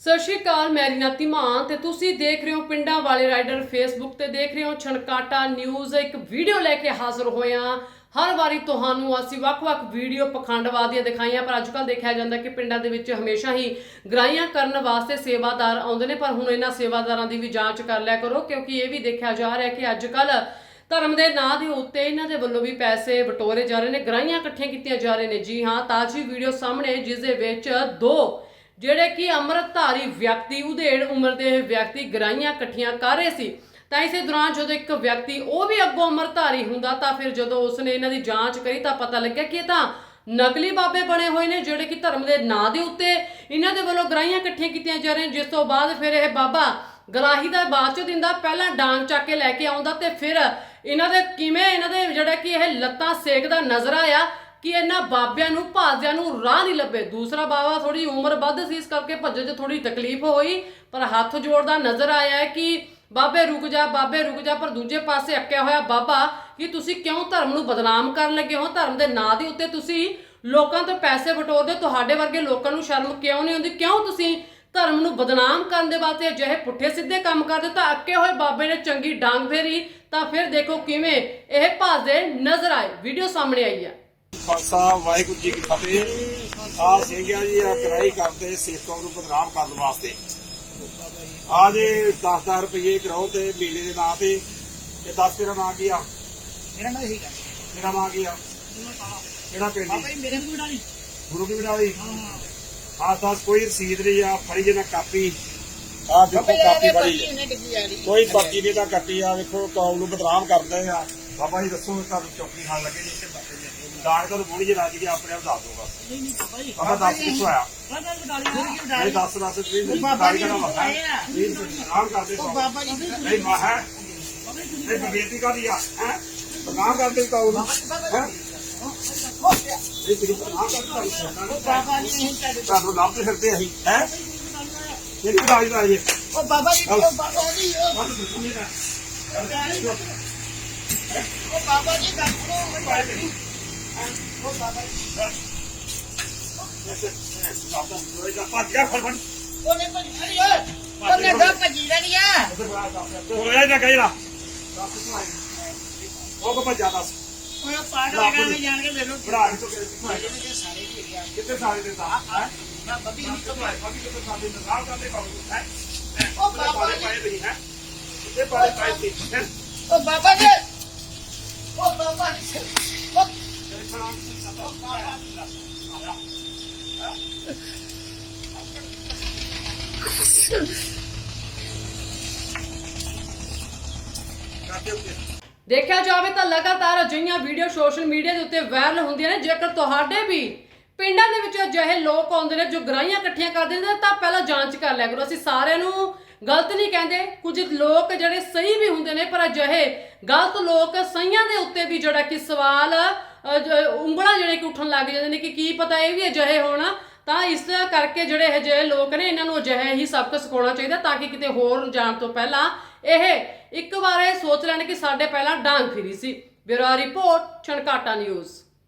ਸਤਿ ਸ਼੍ਰੀ ਅਕਾਲ, ਮੈਂ ਰੀਨਾ ਧੀਮਾਨ ਤੇ ਤੁਸੀਂ ਦੇਖ ਰਹੇ ਹੋ ਪਿੰਡਾਂ ਵਾਲੇ ਰਾਈਡਰ ਫੇਸਬੁੱਕ ਤੇ ਦੇਖ ਰਹੇ ਹੋ ਛਣਕਾਟਾ ਨਿਊਜ਼। ਇੱਕ ਵੀਡੀਓ ਲੈ ਕੇ ਹਾਜ਼ਰ ਹੋਇਆ ਹਰ ਵਾਰੀ ਤੁਹਾਨੂੰ ਅਸੀਂ ਵੱਖ-ਵੱਖ ਵੀਡੀਓ ਪਖੰਡਵਾਦੀਆਂ ਦਿਖਾਈਆਂ, ਪਰ ਅੱਜਕੱਲ ਦੇਖਿਆ ਜਾਂਦਾ ਕਿ ਪਿੰਡਾਂ ਦੇ ਵਿੱਚ ਹਮੇਸ਼ਾ ਹੀ ਗ੍ਰਾਈਆਂ ਕਰਨ ਵਾਸਤੇ ਸੇਵਾਦਾਰ ਆਉਂਦੇ ਨੇ, ਪਰ ਹੁਣ ਇਹਨਾਂ ਸੇਵਾਦਾਰਾਂ ਦੀ ਵੀ ਜਾਂਚ ਕਰ ਲਿਆ ਕਰੋ, ਕਿਉਂਕਿ ਇਹ ਵੀ ਦੇਖਿਆ ਜਾ ਰਿਹਾ ਕਿ ਅੱਜਕੱਲ ਧਰਮ ਦੇ ਨਾਂ ਦੇ ਉੱਤੇ ਇਹਨਾਂ ਦੇ ਵੱਲੋਂ ਵੀ ਪੈਸੇ ਵਟੋਰੇ ਜਾ ਰਹੇ ਨੇ, ਗ੍ਰਾਈਆਂ ਇਕੱਠੀਆਂ ਕੀਤੀਆਂ ਜਾ ਰਹੇ ਨੇ। ਜੀ ਹਾਂ, ਤਾਜੀ ਵੀਡੀਓ ਸਾਹਮਣੇ, ਜਿਸ ਦੇ ਵਿੱਚ ਦੋ ਜਿਹੜੇ ਕਿ ਅੰਮ੍ਰਿਤਧਾਰੀ ਵਿਅਕਤੀ, ਉਧੇੜ ਉਮਰ ਦੇ ਵਿਅਕਤੀ ਗਰਾਈਆਂ ਇਕੱਠੀਆਂ ਕਰ ਰਹੇ ਸੀ, ਤਾਂ ਇਸੇ ਦੌਰਾਨ ਜਦੋਂ ਇੱਕ ਵਿਅਕਤੀ ਉਹ ਵੀ ਅੱਗੋਂ ਅੰਮ੍ਰਿਤਧਾਰੀ ਹੁੰਦਾ ਤਾਂ ਫਿਰ ਜਦੋਂ ਉਸਨੇ ਇਹਨਾਂ ਦੀ ਜਾਂਚ ਕਰੀ ਤਾਂ ਪਤਾ ਲੱਗਿਆ ਕਿ ਇਹ ਤਾਂ ਨਕਲੀ ਬਾਬੇ ਬਣੇ ਹੋਏ ਨੇ, ਜਿਹੜੇ ਕਿ ਧਰਮ ਦੇ ਨਾਂ ਦੇ ਉੱਤੇ ਇਹਨਾਂ ਦੇ ਵੱਲੋਂ ਗਰਾਈਆਂ ਇਕੱਠੀਆਂ ਕੀਤੀਆਂ ਜਾ ਰਹੀਆਂ ਜਿਸ ਤੋਂ ਬਾਅਦ ਫਿਰ ਇਹ ਬਾਬਾ ਗਲਾਹੀ ਦਾ ਬਾਅਦ 'ਚੋਂ ਦਿੰਦਾ ਪਹਿਲਾਂ ਡਾਂਗ ਚੱਕ ਕੇ ਲੈ ਕੇ ਆਉਂਦਾ ਤੇ ਫਿਰ ਇਹਨਾਂ ਦੇ ਕਿਵੇਂ ਇਹਨਾਂ ਦੇ ਜਿਹੜਾ ਕਿ ਇਹ ਲੱਤਾਂ ਸੇਕਦਾ ਨਜ਼ਰ ਆਇਆ ਕਿ ਇਹਨਾਂ ਬਾਬਿਆਂ ਨੂੰ ਭਾਜਿਆਂ ਨੂੰ ਰਾਹ ਨਹੀਂ ਲੱਭੇ। ਦੂਸਰਾ ਬਾਬਾ ਥੋੜੀ ਉਮਰ ਵੱਧ ਸੀ, ਇਸ ਕਰਕੇ ਭੱਜਣ 'ਚ ਥੋੜੀ ਤਕਲੀਫ ਹੋਈ, ਪਰ ਹੱਥ ਜੋੜਦਾ ਨਜ਼ਰ ਆਇਆ ਕਿ ਬਾਬੇ ਰੁਕ ਜਾ, ਬਾਬੇ ਰੁਕ ਜਾ, ਪਰ ਦੂਜੇ ਪਾਸੇ ਅੱਕਿਆ ਹੋਇਆ ਬਾਬਾ, ਕਿ ਤੁਸੀਂ ਕਿਉਂ ਧਰਮ ਨੂੰ ਬਦਨਾਮ ਕਰਨ ਲੱਗੇ ਹੋ? ਧਰਮ ਦੇ ਨਾਂ ਦੇ ਉੱਤੇ ਤੁਸੀਂ ਲੋਕਾਂ ਤੋਂ ਪੈਸੇ ਬਟੋਰਦੇ ਹੋ। ਤੁਹਾਡੇ ਵਰਗੇ ਲੋਕਾਂ ਨੂੰ ਸ਼ਰਮ ਕਿਉਂ ਨਹੀਂ ਆਉਂਦੀ? ਕਿਉਂ ਤੁਸੀਂ ਧਰਮ ਨੂੰ ਬਦਨਾਮ ਕਰਨ ਦੇ ਵਾਸਤੇ ਅਜਿਹੇ ਪੁੱਠੇ ਸਿੱਧੇ ਕੰਮ ਕਰਦੇ ਤਾਂ ਅੱਕੇ ਹੋਏ ਬਾਬੇ ਨੇ ਚੰਗੀ ਡਾਂਗ ਫੇਰੀ, ਤਾਂ ਫਿਰ ਦੇਖੋ ਕਿਵੇਂ ਇਹ ਭਾਜਦੇ ਨਜ਼ਰ ਆਏ। ਵੀਡੀਓ ਸਾਹਮਣੇ ਆਈ ਹੈ। ਖਾਲਸਾ ਵਾਹਿਗੁਰੂ ਜੀ ਕੀ ਫਤਿਹ। ਆ ਸਿੰਘਿਆ ਜੀ ਆ ਕਰਾਈ ਕਰਦੇ ਸੇਖਾਂ ਨੂੰ ਬਦਨਾਮ ਕਰਨ ਵਾਸਤੇ। ਆ ਜੇ 10000 ਰੁਪਏ ਕਰਾਓ ਤੇ ਮੇਲੇ ਦੇ ਨਾਂ ਤੇ ਤੇ 10 ਤੇਰਾ ਨਾਂ ਕੀ ਆ? ਮੇਰਾ ਨਾਮ ਹੀਗਾ ਮੇਰਾ ਨਾਂ ਕੀ ਆ? ਕਿਹੜਾ ਪਿੰਡ ਬਾਬਾ ਜੀ ਮੇਰੇ ਕੋਲ ਨਹੀਂ ਗੁਰੂ ਕੀ ਬਿਨਾਲੀ ਆ ਦੱਸ ਕੋਈ ਰਸੀਦ ਨਹੀਂ ਆ ਫੜੀ ਜੇ ਨਾ ਕਾਪੀ। ਆ ਦੇਖੋ ਕਾਪੀ ਫੜੀ। ਹੈ। ਕੋਈ ਪਰਚੀ ਨਹੀਂ ਤਾਂ ਕੱਟੀ ਆ ਵੇਖੋ ਕੌਮ ਨੂੰ ਬਦਨਾਮ ਕਰਦੇ ਆ। ਬਾਬਾ ਜੀ ਦੱਸੋ ਤੁਹਾਨੂੰ ਚੌਕੀ ਖਾਣ ਲੱਗੇ ਜੀ? ਦਾੜ ਤੋਂ ਮੋੜੀ ਜੀ ਰਾਜ ਕੇ ਆਪਣੇ ਆਪ ਦੱਸ ਦੋ ਬਸ ਨਹੀਂ ਨਹੀਂ ਬਾਬਾ ਜੀ ਬਾਬਾ ਦੱਸ ਕਿੱਥੋਂ ਆਇਆ ਬਾਬਾ ਜੀ ਬਟਾਲੀ ਫਿਰ ਕੀ ਇਹ ਬਟਾਲੀ ਦੱਸ ਦੱਸ ਪਲੀਜ਼ ਬਾਬਾ ਬਾਰੀ ਜੀ ਕਰਾ ਨੂੰ ਮਸਾ ਆਏ ਆ। ਪਲੀਜ਼ ਆਰਾਮ ਕਰਦੇ ਉਹ ਸੋ ਬਾਬਾ ਜੀ ਨਹੀਂ ਮਾ ਹੈ ਇਹ ਬੇਇੱਜ਼ਤੀ ਕਾਦੀ ਆ ਹੈ ਬਦਨਾਮ ਕਰਦੇ ਕੌਮ ਨੂੰ ਹੈ ਇਹ ਤੁਸੀਂ ਬਦਨਾਮ ਕਰਦੇ ਉਹ ਬਾਬਾ ਜੀ ਨਹੀਂ ਤੁਹਾਡੇ ਤੁਹਾਨੂੰ ਲੱਭ ਤੇ ਫਿਰਦੇ ਅਸੀਂ ਹੈ ਜਿਹੜੀ ਰਾਜ ਦਾ ਇਹ ਉਹ ਬਾਬਾ ਜੀ ਉਹ ਬਾਬਾ ਜੀ ਉਹ ਮਤ ਦੁਸ਼ਮਣੀ ਦਾ ਉਹ ਬਾਬਾ ਜੀ ਦਾ ਉਹ ਬਾਬਾ ਜੀ ਉਹ ਉਹਨੇ ਭੱਜੀ ਖੜੀ ਓਏ ਉਹਨੇ ਤਾਂ ਭੱਜੀ ਰਹੀ ਆ ਹੋਇਆ ਨਾ ਕਹਿਣਾ ਉਹ ਕੋ ਭੱਜਾ ਦੱਸ ਓਏ ਪਾਗਲ ਹੈਗਾ ਮੈਂ ਜਾਣ ਕੇ ਲੈ ਲੋ ਬੜਾ ਨਹੀਂ ਤੋਂ ਸਾਰੇ ਕੀ ਗਿਆ ਕਿੱਥੇ ਸਾਰੇ ਦੇ ਤਾਂ ਹੈ ਨਾ ਬੱਬੀ ਨੂੰ ਕਿੱਥੇ ਭਾਈ ਭਾਬੀ ਕਿੱਥੇ ਸਾਡੇ ਨਾਲ ਕਰਦੇ ਕਹੋ ਹੈ ਉਹ ਬਾਬਾ ਜੀ ਪਾਏ ਨਹੀਂ ਹੈ ਕਿੱਥੇ ਪਾਏ ਪਾਏ ਸੀ ਹੈ ਉਹ ਬਾਬਾ ਜੀ ਉਹ ਬਾਬਾ ਜੀ ਉਹ ਦੇਖਿਆ ਜਾਵੇ ਤਾਂ ਲਗਾਤਾਰ ਅਜਿਹੀਆਂ ਵੀਡੀਓ ਸੋਸ਼ਲ ਮੀਡੀਆ ਦੇ ਉੱਤੇ ਵਾਇਰਲ ਹੁੰਦੀਆਂ ਨੇ। ਜੇਕਰ ਤੁਹਾਡੇ ਵੀ ਪਿੰਡਾਂ ਦੇ ਵਿੱਚ ਅਜਿਹੇ ਲੋਕ ਆਉਂਦੇ ਨੇ ਜੋ ਗਰਾਈਆਂ ਇਕੱਠੀਆਂ ਕਰਦੇ ਨੇ, ਤਾਂ ਪਹਿਲਾਂ ਜਾਂਚ ਕਰ ਲਿਆ ਕਰੋ। ਅਸੀਂ ਸਾਰਿਆਂ ਨੂੰ ਗਲਤ ਨਹੀਂ ਕਹਿੰਦੇ। ਕੁਝ ਲੋਕ ਜਿਹੜੇ ਸਹੀ ਵੀ ਹੁੰਦੇ ਨੇ, ਪਰ ਅਜਿਹੇ ਗਲਤ ਲੋਕ ਸਹੀਆਂ ਦੇ ਉੱਤੇ ਵੀ ਜਿਹੜਾ ਕਿ ਸਵਾਲ ਅ, ਜ- ਉਂਗਲਾਂ ਜਿਹੜੇ ਕਿ ਉੱਠਣ ਲੱਗ ਜਾਂਦੇ ਨੇ ਕਿ ਕੀ ਪਤਾ ਇਹ ਵੀ ਅਜਿਹੇ ਹੋਣ ਤਾਂ ਇਸ ਕਰਕੇ ਜਿਹੜੇ ਅਜਿਹੇ ਲੋਕ ਨੇ ਇਹਨਾਂ ਨੂੰ ਅਜਿਹੇ ਹੀ ਸਬਕ ਸਿਖਾਉਣਾ ਚਾਹੀਦਾ ਤਾਂ ਕਿ ਕਿਤੇ ਹੋਰ ਜਾਣ ਤੋਂ ਪਹਿਲਾਂ ਇਹ ਇੱਕ ਵਾਰ ਇਹ ਸੋਚ ਲੈਣ ਕਿ ਸਾਡੇ ਪਹਿਲਾਂ ਡਾਂਗ ਫਿਰੀ ਸੀ। Bureau report Chhankata news.